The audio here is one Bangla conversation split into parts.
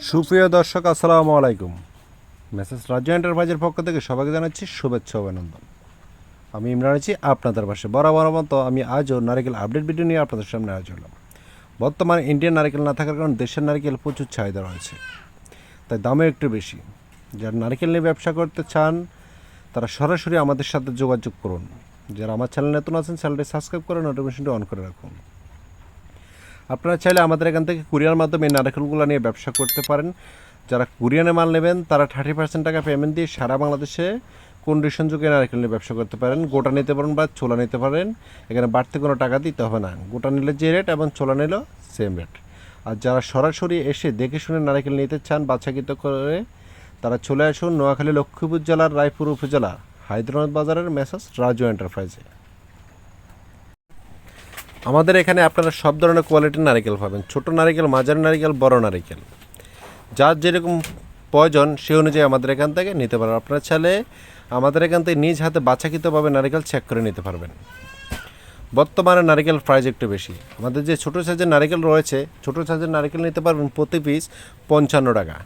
সুপ্রিয় দর্শক, আসসালামু আলাইকুম। মেসেজ রাজ্য এন্টারপ্রাইজের পক্ষ থেকে সবাইকে জানাচ্ছি শুভেচ্ছা অভিনন্দন। আমি ইমরান আছি, আপনাদের পাশে বরাবর মতো আমি আজও নারিকেল আপডেট ভিডিও নিয়ে আপনাদের সামনে আজ হলাম। বর্তমানে ইন্ডিয়ান নারিকেল না থাকার কারণে দেশের নারিকেল প্রচুর চাহিদা রয়েছে। তাই দামও একটু বেশি। যারা নারিকেল নিয়ে ব্যবসা করতে চান, তারা সরাসরি আমাদের সাথে যোগাযোগ করুন। যারা আমার চ্যানেল নতুন আছেন, চ্যানেলটি সাবস্ক্রাইব করে নোটিফিকেশনটি অন করে রাখুন। আপনারা চাইলে আমাদের এখান থেকে কুরিয়ার মাধ্যমে নারকেলগুলো নিয়ে ব্যবসা করতে পারেন। যারা কুরিয়ানে মাল নেবেন, তারা থার্টি পার্সেন্ট টাকা পেমেন্ট দিয়ে সারা বাংলাদেশে কন্ডিশন যুগে নারকেল নিয়ে ব্যবসা করতে পারেন। গোটা নিতে পারেন বা ছোলা নিতে পারেন। এখানে বাড়তি কোনো টাকা দিতে হবে না। গোটা নিলে যে রেট এবং ছোলা নিলেও সেম রেট আর যারা সরাসরি এসে দেখে শুনে নারকেল নিতে চান বাচ্চাকৃত করে তারা চলে আসুন নোয়াখালী লক্ষ্মীপুর জেলার রায়পুর উপজেলা, হায়দ্রাবাদ বাজারের মেসাজ রাজু এন্টারপ্রাইজে আমাদের এখানে আপনারা সব ধরনের কোয়ালিটির নারিকেল পাবেন। ছোট নারিকেল, মাঝারি নারিকেল, বড় নারিকেল। যার যেরকম প্রয়োজন, সে অনুযায়ী আমাদের এখান থেকে নিতে পারেন। আপনার চাইলে আমাদের এখান থেকে নিজ হাতে বাছাকৃতভাবে নারিকেল চেক করে নিতে পারবেন। বর্তমানে নারিকেল প্রাইস একটু বেশি। আমাদের যে ছোটো সাইজের নারিকেল রয়েছে, ছোটো সাইজের নারিকেল নিতে পারবেন প্রতি পিস পঞ্চান্ন টাকা।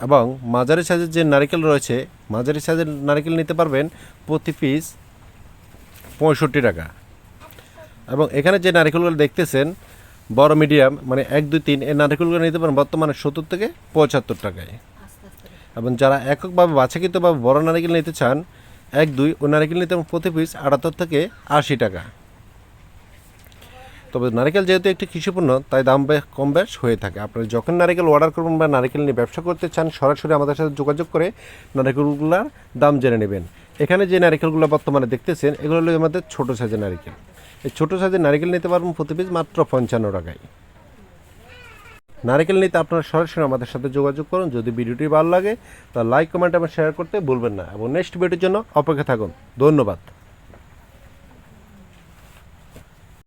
এবং মাঝারি সাইজের যে নারিকেল রয়েছে, মাঝারি সাইজের নারিকেল নিতে পারবেন প্রতি পিস পঁয়ষট্টি টাকা। এবং এখানে যে নারকেলগুলো দেখতেছেন, বড়, মিডিয়াম মানে এক, দুই, তিন, এই নারকেলগুলো নিতে পারেন বর্তমানে সত্তর থেকে পঁচাত্তর টাকায়। এবং যারা এককভাবে বাছাকৃতভাবে বড় নারকেল নিতে চান, এক, দুই, ও নারকেল নিতে পারেন প্রতি পিস আটাত্তর থেকে আশি টাকা। তবে নারকেল যেহেতু একটি কৃষিপণ্য, তাই দাম কম বেশ হয়ে থাকে। আপনারা যখন নারকেল অর্ডার করবেন বা নারকেল নিয়ে ব্যবসা করতে চান, সরাসরি আমাদের সাথে যোগাযোগ করে নারকেলগুলোর দাম জেনে নেবেন। এখানে যে নারকেলগুলো বর্তমানে দেখতেছেন, এগুলো হলো আমাদের ছোটো সাইজের নারকেল। এই ছোটো সাইজের নারিকেল নিতে পারবেন প্রতি পিস মাত্র পঞ্চান্ন টাকায়। নারিকেল নিতে আপনারা সরাসরি আমাদের সাথে যোগাযোগ করুন। যদি ভিডিওটি ভালো লাগে তা লাইক, কমেন্ট এবং শেয়ার করতে ভুলবেন না। এবং নেক্সট ভিডিওর জন্য অপেক্ষা থাকুন। ধন্যবাদ।